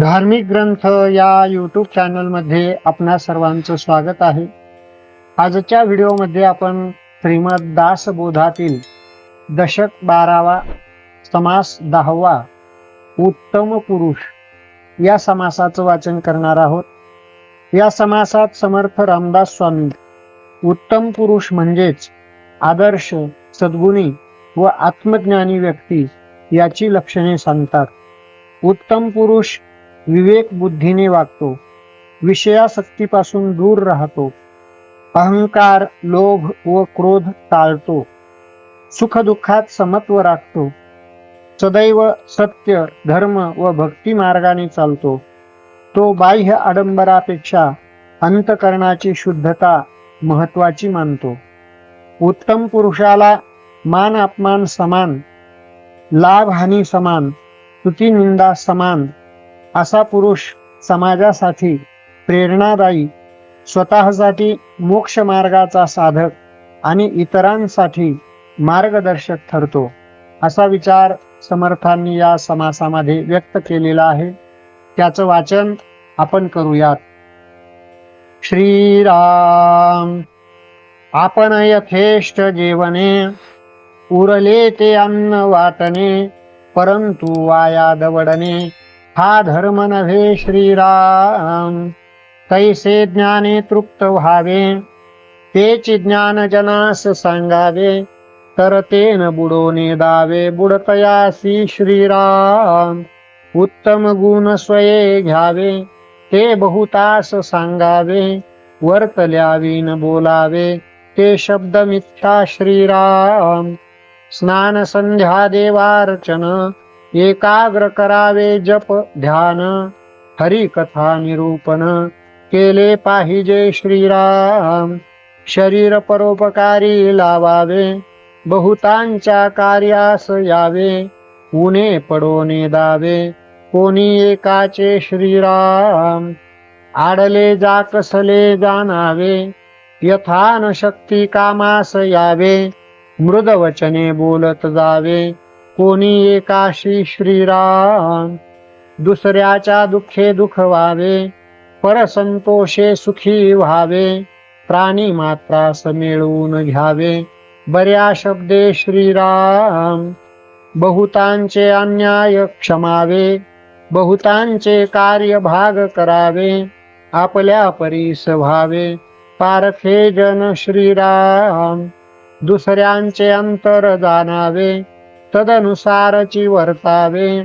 धार्मिक ग्रंथ या यूट्यूब चॅनलमध्ये आपणा सर्वांचं स्वागत आहे. आजच्या व्हिडिओमध्ये आपण श्रीमद दासबोधातील दशक बारावा समास दहावा उत्तम पुरुष या समासाचं वाचन करणार आहोत. या समासात समर्थ रामदास स्वामी उत्तम पुरुष म्हणजेच आदर्श सद्गुणी व आत्मज्ञानी व्यक्ती याची लक्षणे सांगतात. उत्तम पुरुष विवेक बुद्धीने वागतो. विषयासक्तीपासून दूर राहतो. अहंकार लोभ व क्रोध टाळतो. सुखदुःखात समत्व राखतो. सदैव सत्य धर्म व भक्ती मार्गाने चालतो. तो बाह्य आडंबरापेक्षा अंतकरणाची शुद्धता महत्वाची मानतो. उत्तम पुरुषाला मान अपमान समान लाभ हानी समान स्तुती निंदा समान असा पुरुष समाजासाठी प्रेरणादायी स्वतःसाठी मोक्ष मार्गाचा साधक आणि इतरांसाठी मार्गदर्शक ठरतो असा विचार समर्थांनी या समासामध्ये व्यक्त केलेला आहे. त्याचं वाचन आपण करूयात. श्रीराम आपण यथेष्ट जेवणे उरले ते अन्न वाटणे परंतु वाया दवडणे हा धर्म नव्हे श्रीराम. तैसे ज्ञाने तृप्त व्हावे? तेच ज्ञान जनास सांगावे. तर तेन बुडोने दावे बुडतयासी श्रीराम. उत्तम गुण स्वये घ्यावे. ते बहुतास सांगावे. वर्तल्यावीन बोलावे. ते शब्द मिथ्या श्रीराम. स्नान संध्या देवार्चन. एकाग्र करावे जप ध्यान हरी कथा निरूपण केले पाहिजे श्रीराम. शरीर परोपकारी लावावे बहुतांच्या कार्यास यावे उणे पडोने दावे कोणी एकाचे श्रीराम. आडले जाकसले जाणावे यथान शक्ती कामास यावे मृद वचने बोलत जावे कोणी एकाशी श्रीराम दुसऱ्याच्या दुःखे दुःख व्हावे परसंतोषे सुखी व्हावे प्राणी मात्रास मिळवून घ्यावे. बऱ्या शब्दे श्रीराम बहुतांचे अन्याय क्षमावे बहुतांचे कार्य भाग करावे आपल्या परीस व्हावे पारखे जन श्रीराम दुसऱ्यांचे अंतर जाणावे तदनुसारची वर्तावे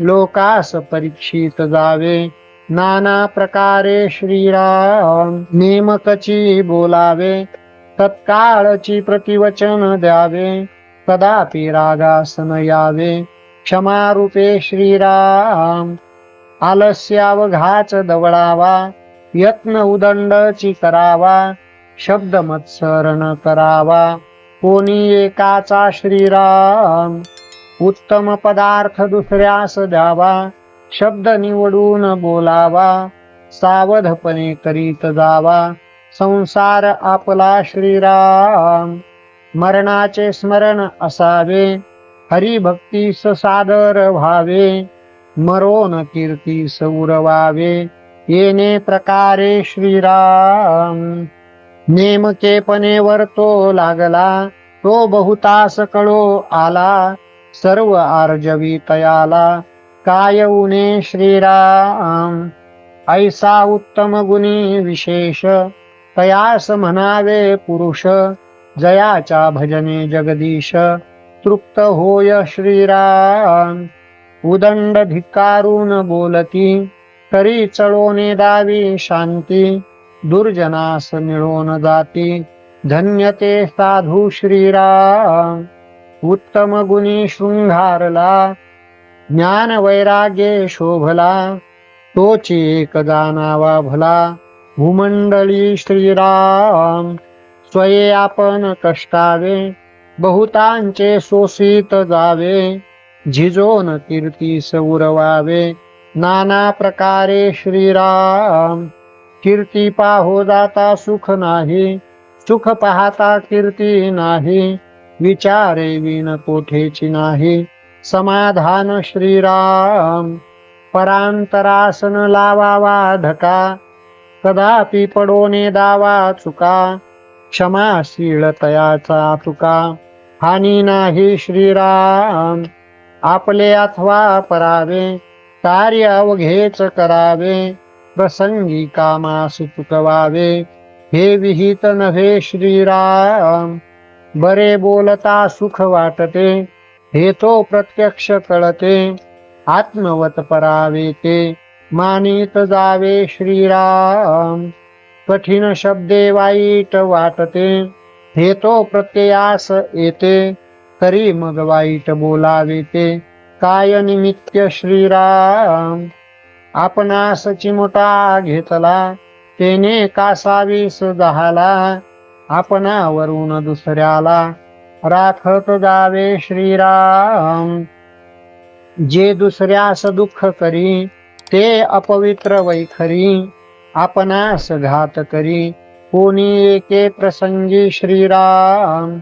लोकास परीक्षित जावे. नाना प्रकारे श्रीराम नेमकची बोलावे तत्काळची प्रतिवचन द्यावे. कदापि रागासन यावे. क्षमारूपे श्रीराम आलस्यावघाच दवडावा यत्न उदंडची करावा. शब्द मत्सरण करावा. कोणी एकाचा श्रीराम. उत्तम पदार्थ दुसऱ्यास द्यावा शब्द निवडून बोलावा सावधपणे करीत जावा. संसार आपला श्रीराम. मरणाचे स्मरण असावे हरिभक्तीस सादर व्हावे मरोन कीर्तीस उरवावे येणे प्रकारे श्रीराम. नेमकेपणे तो लागला. तो बहुतास कळो आला. सर्व आर्जवी तयाला. काय उणे श्रीराम. ऐसा उत्तम गुणी विशेष. तयास म्हणावे पुरुष. जयाच्या भजने जगदीश. तृप्त होय श्रीराम. उदंड धिक्कारून बोलती. तरी चळोने दावी शांती. दुर्जनास मिळून जाती धन्यते साधू श्रीराम। उत्तम गुणी शृंगारला ज्ञान वैराग्ये शोभला तोची एक जाणावा भला भूमंडळी श्रीराम। स्वये आपण कष्टावे बहुतांचे शोषित जावे झिजोन कीर्तीस उरवावे नाना प्रकारे श्रीराम। कीर्ती पाहो जाता सुख नाही सुख पाहता कीर्ती नाही विचारे विण कोठेची नाही. समाधान श्रीराम परांतरासन लावावा धका कदापि पडोने दावा चुका क्षमाशीलतयाचा तुका. हानी नाही श्रीराम आपले अथवा परावे कार्य अवघेच करावे. प्रसंगी कामासु चुकवावे हे विहित नव्हे श्रीराम बरे बोलता सुख वाटते हे तो प्रत्यक्ष कळते आत्मवत परावे ते मानित जावे श्रीराम। कठीण शब्दे वाईट वाटते हे तो प्रत्ययास येते तरी मग वाईट बोलावे ते काय निमित्त श्रीराम। आपणास मोठा घेतला. तेने कासावीस जहाला आपणावरून दुसऱ्याला राखत जावे श्रीराम. जे दुसऱ्यास दुःख करी ते अपवित्र वैखरी आपणास घात करी कोणी एके प्रसंगी श्रीराम.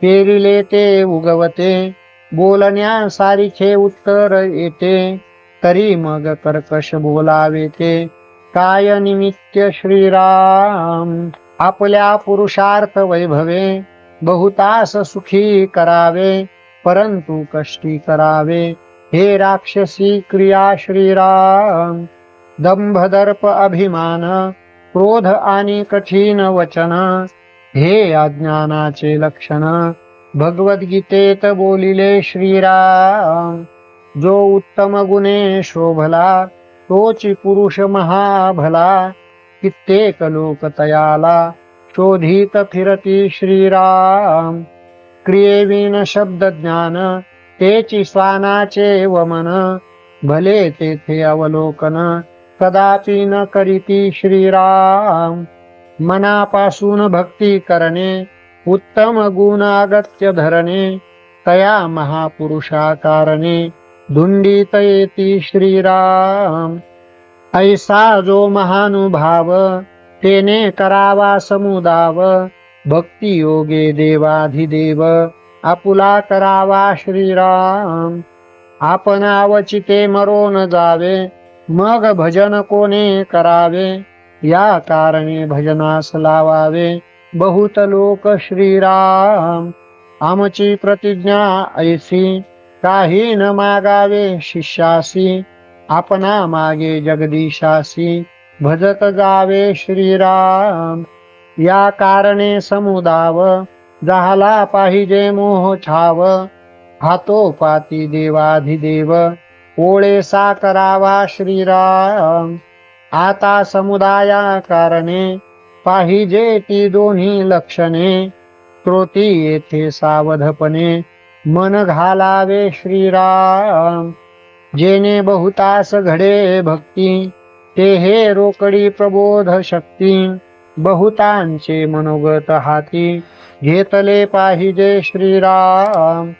पेरिले ते उगवते बोलण्यासारखे उत्तर येते. तरी मग कर्कश बोलावे ते. काय निमित्त श्रीराम? आपल्या पुरुषार्थ वैभवे बहुतास सुखी करावे परंतु कष्टी करावे. हे राक्षसी क्रिया श्रीराम. दंभ दर्प अभिमान क्रोध आणि कठीण वचन हे अज्ञानाचे लक्षण. भगवद्गीतेत बोलिले श्रीराम. जो उत्तम गुणे शोभला तोची पुरुष महाभला. कित्येक लोक तयाला शोधित फिरती श्रीराम. क्रियेविन शब्द ज्ञान तेची स्वानाचे वमन. भले तेथे अवलोकन कदापि न करीती श्रीराम. मनापासून भक्ती करणे उत्तम गुणागत्य धरणे तया महापुरुषाकारणे. धुंडितयेती श्रीराम. ऐसा जो महानुभाव तेने करावा समुदाव. भक्ती योगे देवाधिदेव आपुला करावा श्रीराम. आपण आवचिते मरोन जावे मग भजन कोणे करावे? या कारणे भजनास लावावे. बहुत लोक श्रीराम. आमची प्रतिज्ञा ऐसी काही न मागावे शिष्यासी आपणा मागे जगदीशासी. भजत जावे श्रीराम या कारणे समुदाव. झाला पाहिजे मोह छाव हातो पाती देवाधिदेव. ओळे सा करावा श्रीराम आता समुदाया कारणे. पाहिजे ती दोन्ही लक्षणे श्रोती येथे सावधपणे. मन घालावे श्रीराम. जेने बहुतास घडे भक्ती ते हे रोकडी प्रबोध शक्ती. बहुतांचे मनोगत हाती घेतले पाहिजे श्रीराम.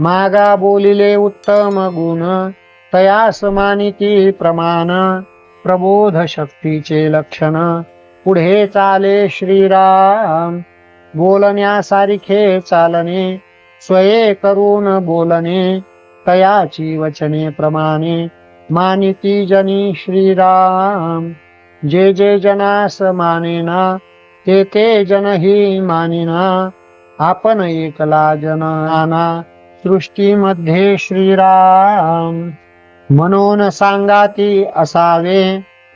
मागा बोलिले उत्तम गुण तयास मानिती प्रमाण. प्रबोध शक्तीचे लक्षण पुढे चाले श्रीराम. बोलण्यासारखे चालणे स्वये करून बोलणे तयाची वचने प्रमाणे। मानिती जनी श्रीराम जे जे जनास मानेना ते ते जनही मानिना। आपण एकला जनाना सृष्टीमध्ये श्रीराम। म्हणून सांगाती असावे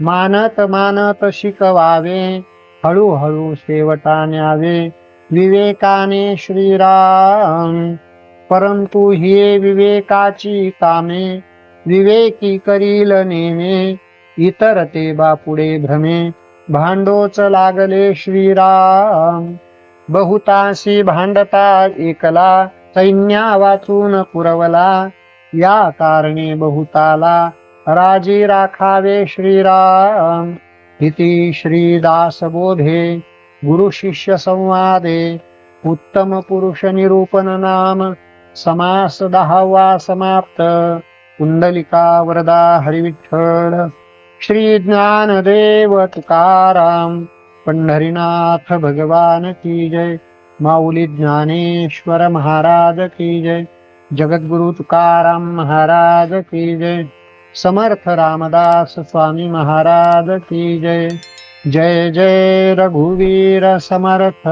मानत मानत शिकवावे हळूहळू सेवटा न्यावे विवेकाने श्रीराम परंतु हे विवेकाची कामे विवेकी करील नेमे इतर ते बापुडे भ्रमे भांडोच लागले श्रीराम. बहुताशी भांडता एकला सैन्या वाचून पुरवला या कारणे बहुताला राजी राखावे श्रीराम. इति श्रीदास बोधे गुरु शिष्य संवादे उत्तम पुरुष निरूपण नाम समास दहावा समाप्त कुंडलिका वरदा हरिविठ्ठल श्री ज्ञानदेव तुकाराम पंढरीनाथ भगवान की जय माऊली ज्ञानेश्वर महाराज की जय जगद्गुरु तुकाराम महाराज की जय समर्थ रामदास स्वामी महाराज की जय। जय जय रघुवीर समर्थ।